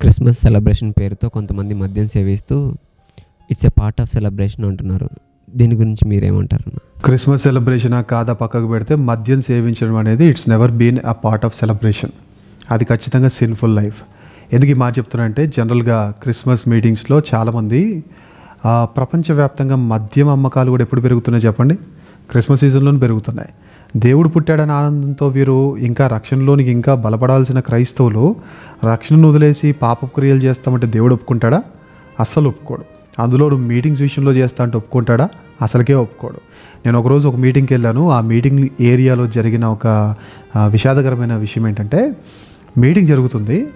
Christmas celebration పేరుతో కొంతమంది మద్యం సేవిస్తూ it's a part of celebration అంటున్నారు. దీని గురించి మీరేమంటారు క్రిస్మస్ సెలబ్రేషన్ కాదా పక్కకు పెడితే మద్యం సేవించడం అనేది it's never been a part of celebration. అది ఖచ్చితంగా సిన్ఫుల్ లైఫ్. ఎందుకు ఈ మాట జనరల్గా క్రిస్మస్ మీటింగ్స్లో చాలామంది ప్రపంచవ్యాప్తంగా మద్యం అమ్మకాలు కూడా ఎప్పుడు పెరుగుతున్నాయి చెప్పండి? క్రిస్మస్ సీజన్లోనే పెరుగుతున్నాయి. దేవుడు పుట్టాడని ఆనందంతో వీరు ఇంకా రక్షణలోనికి ఇంకా బలపడాల్సిన క్రైస్తవులు రక్షణను వదిలేసి పాప క్రియలు చేస్తామంటే దేవుడు ఒప్పుకుంటాడా? అస్సలు ఒప్పుకోడు. అందులో నువ్వు మీటింగ్స్ విషయంలో చేస్తా అంటే ఒప్పుకుంటాడా? అసలుకే ఒప్పుకోడు. నేను ఒకరోజు ఒక మీటింగ్కి వెళ్ళాను. ఆ మీటింగ్ ఏరియాలో జరిగిన ఒక విషాదకరమైన విషయం ఏంటంటే మీటింగ్ జరుగుతుంది.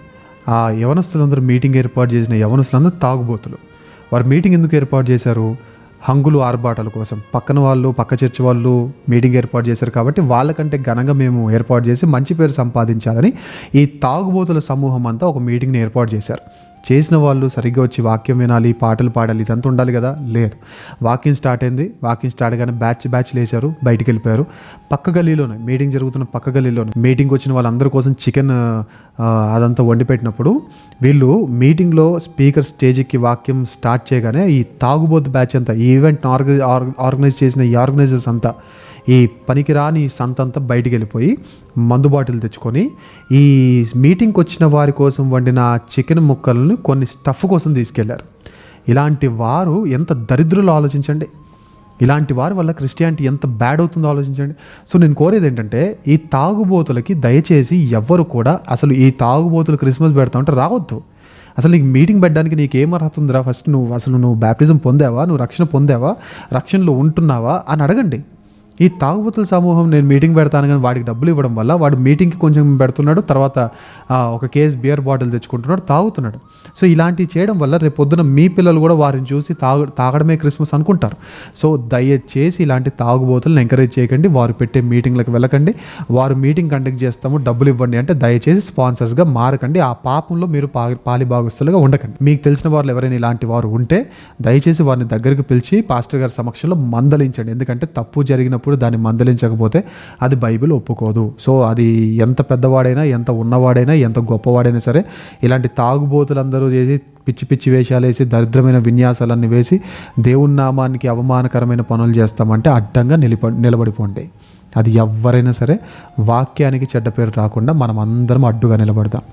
ఆ యవనస్తులందరూ మీటింగ్ ఏర్పాటు చేసిన యవనస్తులందరూ తాగుబోతులు. వారు మీటింగ్ ఎందుకు ఏర్పాటు చేశారు? హంగులు ఆర్భాటాల కోసం. పక్కన వాళ్ళు పక్క చర్చి వాళ్ళు మీటింగ్ ఏర్పాటు చేశారు కాబట్టి వాళ్ళకంటే ఘనంగా మేము ఏర్పాటు చేసి మంచి పేరు సంపాదించాలని ఈ తాగుబోతుల సమూహం అంతా ఒక మీటింగ్ని ఏర్పాటు చేశారు. చేసిన వాళ్ళు సరిగ్గా వచ్చి వాక్యం వినాలి పాటలు పాడాలి ఇదంతా ఉండాలి కదా? లేదు. వాకింగ్ స్టార్ట్ అయింది. వాకింగ్ స్టార్ట్ కానీ బ్యాచ్ బ్యాచ్ లేచారు బయటికి వెళ్ళిపోయారు. పక్క గల్లీలోనే మీటింగ్ జరుగుతున్న పక్క గల్లీలోనే మీటింగ్ వచ్చిన వాళ్ళందరి కోసం చికెన్ అదంతా వండి పెట్టినప్పుడు వీళ్ళు మీటింగ్లో స్పీకర్ స్టేజ్కి వాక్యం స్టార్ట్ చేయగానే ఈ తాగుబోతు బ్యాచ్ అంతా ఈవెంట్ ఆర్గనైజ్ ఆర్గనైజ్ చేసిన ఈ ఆర్గనైజర్స్ అంతా ఈ పనికిరాని సంతంతా బయటికి వెళ్ళిపోయి మందు బాటిల్ తెచ్చుకొని ఈ మీటింగ్కి వచ్చిన వారి కోసం వండిన చికెన్ ముక్కలను కొన్ని స్టఫ్ కోసం తీసుకెళ్ళారు. ఇలాంటి వారు ఎంత దరిద్రులు ఆలోచించండి. ఇలాంటి వారి వల్ల క్రిస్టియానిటీ ఎంత బ్యాడ్ అవుతుందో ఆలోచించండి. సో నేను కోరేది ఏంటంటే ఈ తాగుబోతులకి దయచేసి ఎవ్వరు కూడా అసలు ఈ తాగుబోతులు క్రిస్మస్ పెడతా ఉంటే రావద్దు. అసలు నీకు మీటింగ్ పెట్టడానికి నీకు ఏం అర్హత ఉందిరా? ఫస్ట్ నువ్వు అసలు నువ్వు బ్యాప్టిజం పొందావా? నువ్వు రక్షణ పొందావా? రక్షణలో ఉంటున్నావా? అని అడగండి. ఈ తాగుబోతుల సమూహం నేను మీటింగ్ పెడతాను కానీ వాడికి డబ్బులు ఇవ్వడం వల్ల వాడు మీటింగ్కి కొంచెం పెడుతున్నాడు తర్వాత ఒక కేస్ బియర్ బాటిల్ తెచ్చుకుంటున్నాడు తాగుతున్నాడు. సో ఇలాంటివి చేయడం వల్ల రేపు పొద్దున మీ పిల్లలు కూడా వారిని చూసి తాగు తాగడమే క్రిస్మస్ అనుకుంటారు. సో దయచేసి ఇలాంటి తాగుబోతులను ఎంకరేజ్ చేయకండి వారు పెట్టే మీటింగ్లకు వెళ్ళకండి. వారు మీటింగ్ కండక్ట్ చేస్తాము డబ్బులు ఇవ్వండి అంటే దయచేసి స్పాన్సర్స్గా మారకండి. ఆ పాపంలో మీరు పా పాలిభాగస్తులుగా ఉండకండి. మీకు తెలిసిన వారు ఎవరైనా ఇలాంటి వారు ఉంటే దయచేసి వారిని దగ్గరికి పిలిచి పాస్టర్ గారి సమక్షంలో మందలించండి. ఎందుకంటే తప్పు జరిగినప్పుడు దాన్ని మందలించకపోతే అది బైబిల్ ఒప్పుకోదు. సో అది ఎంత పెద్దవాడైనా ఎంత ఉన్నవాడైనా ఎంత గొప్పవాడైనా సరే ఇలాంటి తాగుబోతులందరూ చేసి పిచ్చి పిచ్చి వేషాలు వేసి దరిద్రమైన విన్యాసాలన్నీ వేసి దేవుని నామానికి అవమానకరమైన పనులు చేస్తామంటే అడ్డంగా నిలబ నిలబడిపోండి. అది ఎవరైనా సరే వాక్యానికి చెడ్డ పేరు రాకుండా మనం అందరం అడ్డుగా నిలబడదాం.